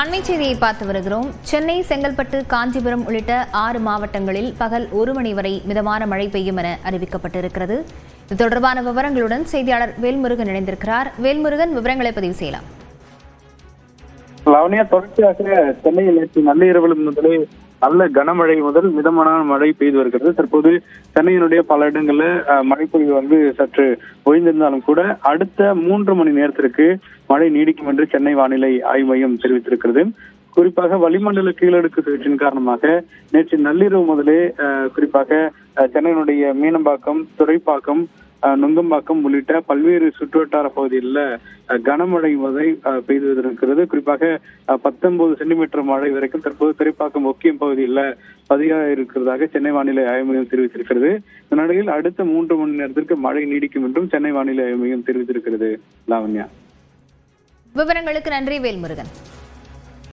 அண்மை செய்தியை பார்த்து வருகிறோம். சென்னை செங்கல்பட்டு காஞ்சிபுரம் உள்ளிட்ட ஆறு மாவட்டங்களில் பகல் ஒரு மணி வரை மிதமான மழை பெய்யும் என அறிவிக்கப்பட்டிருக்கிறது. இது தொடர்பான விவரங்களுடன் செய்தியாளர் வேல்முருகன் இணைந்திருக்கிறார். வேல்முருகன் விவரங்களை பதிவு செய்யலாம். லவனியா தொடர்ச்சியாக சென்னையில் நேற்று நள்ளிரவில் முதலே நல்ல கனமழை முதல் மிதமான மழை பெய்து வருகிறது. தற்போது சென்னையினுடைய பல இடங்களில் மழை பொழிவு வந்து சற்று ஓய்ந்திருந்தாலும் கூட அடுத்த மூன்று மணி நேரத்திற்கு மழை நீடிக்கும் என்று சென்னை வானிலை ஆய்வு மையம் தெரிவித்திருக்கிறது. குறிப்பாக வளிமண்டல கீழடுக்கு சுழற்சியின் காரணமாக நேற்று நள்ளிரவு முதலே குறிப்பாக சென்னையினுடைய மீனம்பாக்கம் துறைப்பாக்கம் நுங்கம்பாக்கம் உள்ளிட்ட பல்வேறு சுற்றுவட்டார பகுதிகளில் கனமழை வகை அஹ், பெய்து குறிப்பாக பத்தொன்பது சென்டிமீட்டர் மழை வரைக்கும் தற்போது துறைப்பாக்கம் ஒக்கியம் பகுதியில் பதிவாக இருக்கிறதாக சென்னை வானிலை ஆய்வு மையம் தெரிவித்திருக்கிறது. இந்த நிலையில் அடுத்த மூன்று மணி நேரத்திற்கு மழை நீடிக்கும் என்றும் சென்னை வானிலை ஆய்வு மையம் தெரிவித்திருக்கிறது. லாவண்யா. விவரங்களுக்கு நன்றி வேல்முருகன்.